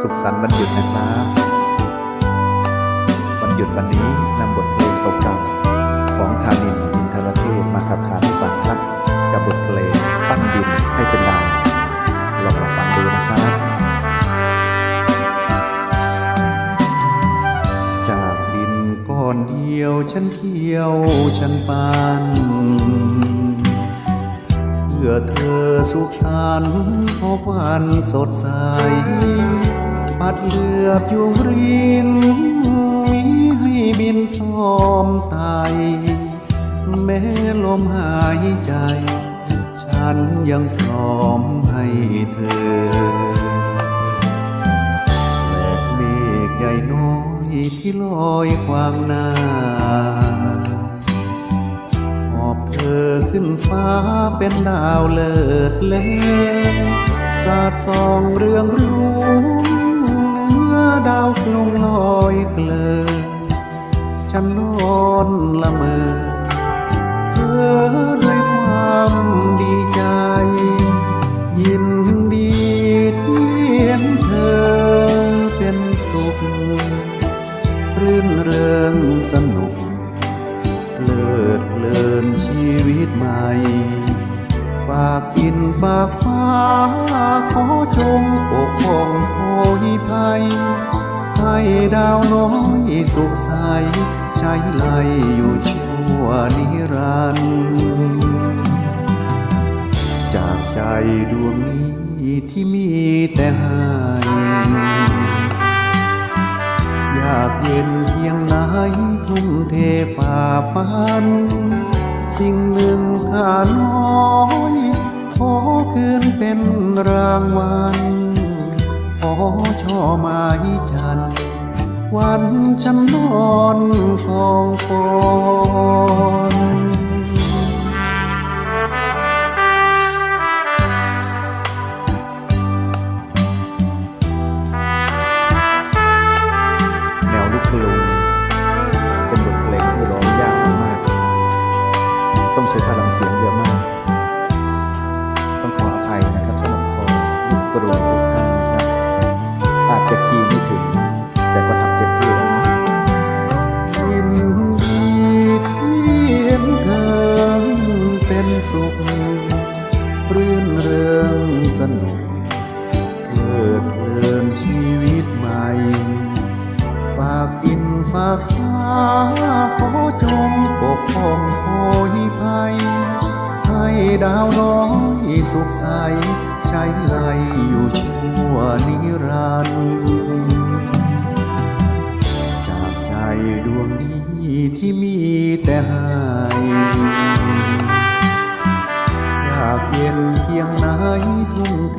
สุขสันต์วันหยุดนะครับวันหยุดวันนี้นำบทเพลงเก่าๆของธานินอินทรเทพมาขับขานให้ฟังครับกับบทเพลงปั้นดินให้เป็นดาวลองมาฟังดูนะครับจากดินก้อนเดียวฉันเที่ยวฉันปานเพื่อเธอสุขสันต์พบวันสดใส ปัดเลือดยุงรินมีให้บินพร้อมตายแม้ลมหายใจ ฉันยังพร้อมให้เธอแบกเมฆใหญ่น้อยที่ลอยขวางหน้าหอบเธอขึ้นฟ้าเป็นดาวเลิศเลงสาดส่องเรื่องรุ่งเนื้าวกลงลอยเกลอฉันนอนละเมอเพ้อด้วยความดีใจ ยินดีที่เห็นเธอเป็นสุขรื่นเริงสนุกเลิดเลินชีวิตใหม่ฝากกินฝากฟ้าขอจงปกป้องโพยภัย ให้ดาวน้อยสุขใสใช้ไลอยู่ชั่วนิรันดร์จากใจดวงนี้ที่มีแต่ให้อยากเย็นเพียงไหนทุ่มเทฝ่าฟัน สิ่งหนึ่งข้าน้อยขอคืนเป็นรางวัล ไม้จัน วันฉันนอนคองฟอนแนวลูกกรุงเป็นบทเพลงที่ร้องยากมากต้องใช้พลังเสียงเยอะมาก ต้องขออภัยนะครับสำหรับคอลูกกรุงทุก สุข รื่นเริงสนุกเพลิดเพลินชีวิตใหม่ ฝากกินฝากฟ้าขอจงปกป้องโพยภัย ให้ดาวน้อยสุขใสใช้ไลอยู่ชั่วนิรันดร์จากใจดวงนี้ที่มีแต่ให้า เย็นเพียงไหนทุ่มเท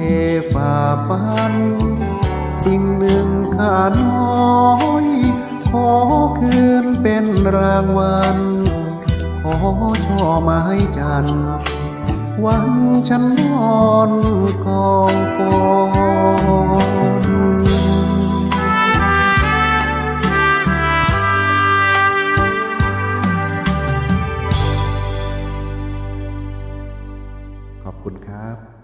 ฝ่าฟัน สิ่งหนึ่งข้าน้อย ขอคืนเป็นรางวัล ขอช่อไม้จันทร์วันฉันนอนกองฟอง ขอบคุณครับ